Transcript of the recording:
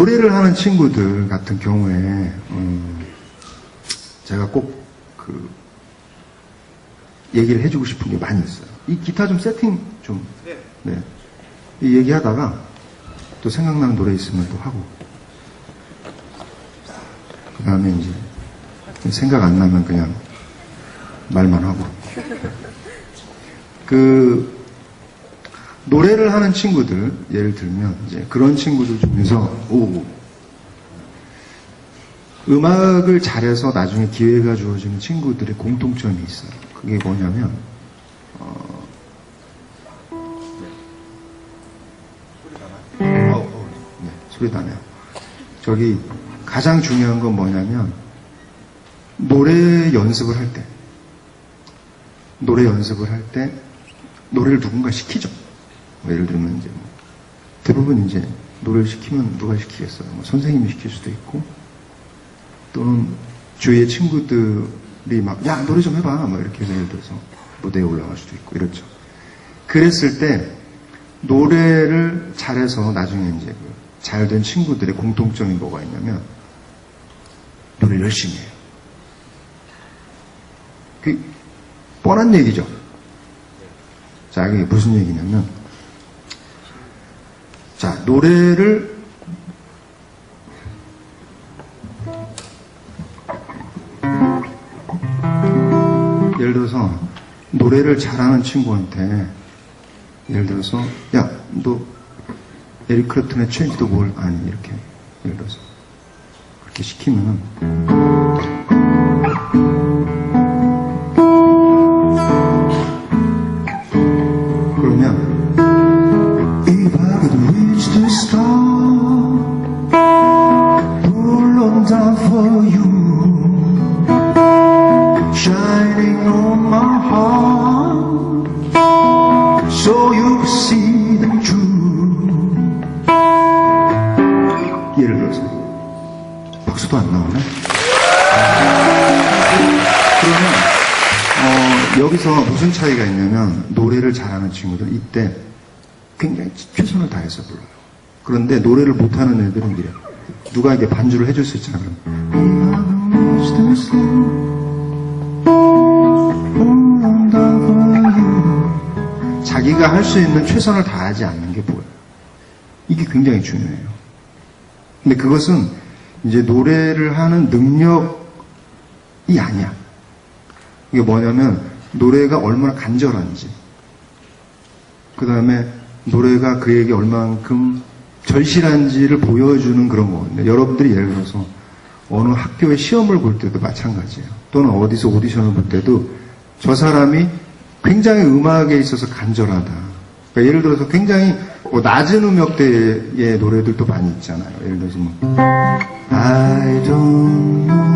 노래를 하는 친구들 같은 경우에 음, 제가 꼭 그 얘기를 해주고 싶은 게 많이 있어요. 이 기타 좀 세팅 좀 네. 이 얘기하다가 또 생각나는 노래 있으면 또 하고 그 다음에 이제 생각 안 나면 그냥 말만 하고 그 노래를 하는 친구들 예를 들면 이제 그런 친구들 중에서 오 음악을 잘해서 나중에 기회가 주어지는 친구들의 공통점이 있어요. 그게 뭐냐면 어, 어, 어, 네, 소리 나네요. 저기 가장 중요한 건 뭐냐면 노래 연습을 할 때, 노래 연습을 할 때 노래를 누군가 시키죠. 뭐 예를 들면 이제 뭐 대부분 이제 노래를 시키면 누가 시키겠어요? 뭐 선생님이 시킬 수도 있고 또는 주위의 친구들이 막 야 노래 좀 해봐 뭐 이렇게 해서 예를 들어서 무대에 올라갈 수도 있고 이렇죠. 그랬을 때 노래를 잘해서 나중에 이제 그 잘된 친구들의 공통점이 뭐가 있냐면 노래를 열심히 해요. 그 뻔한 얘기죠. 자, 이게 무슨 얘기냐면 자, 노래를 예를 들어서 노래를 잘하는 친구한테 예를 들어서 야 너 에릭 크래프튼의 체인지 더뭘 아니 이렇게. 예를 들어서 그렇게 시키면은 down for you. Shining on my heart. So you see the truth. 예를 들어서 박수도 안 나오네. 그러면 어, 여기서 무슨 차이가 있냐면 노래를 잘하는 친구들 이때 굉장히 최선을 다해서 불러요. 그런데 노래를 못하는 애들은 이래 누가 이게 반주를 해줄 수 있잖아 그럼 자기가 할 수 있는 최선을 다하지 않는 게 보여요. 이게 굉장히 중요해요. 근데 그것은 이제 노래를 하는 능력이 아니야. 이게 뭐냐면 노래가 얼마나 간절한지, 그 다음에 노래가 그에게 얼만큼 절실한지를 보여주는 그런 거거든요. 여러분들이 예를 들어서 어느 학교에 시험을 볼 때도 마찬가지예요. 또는 어디서 오디션을 볼 때도 저 사람이 굉장히 음악에 있어서 간절하다. 그러니까 예를 들어서 굉장히 뭐 낮은 음역대의 노래들도 많이 있잖아요. 예를 들어서 뭐 I don't know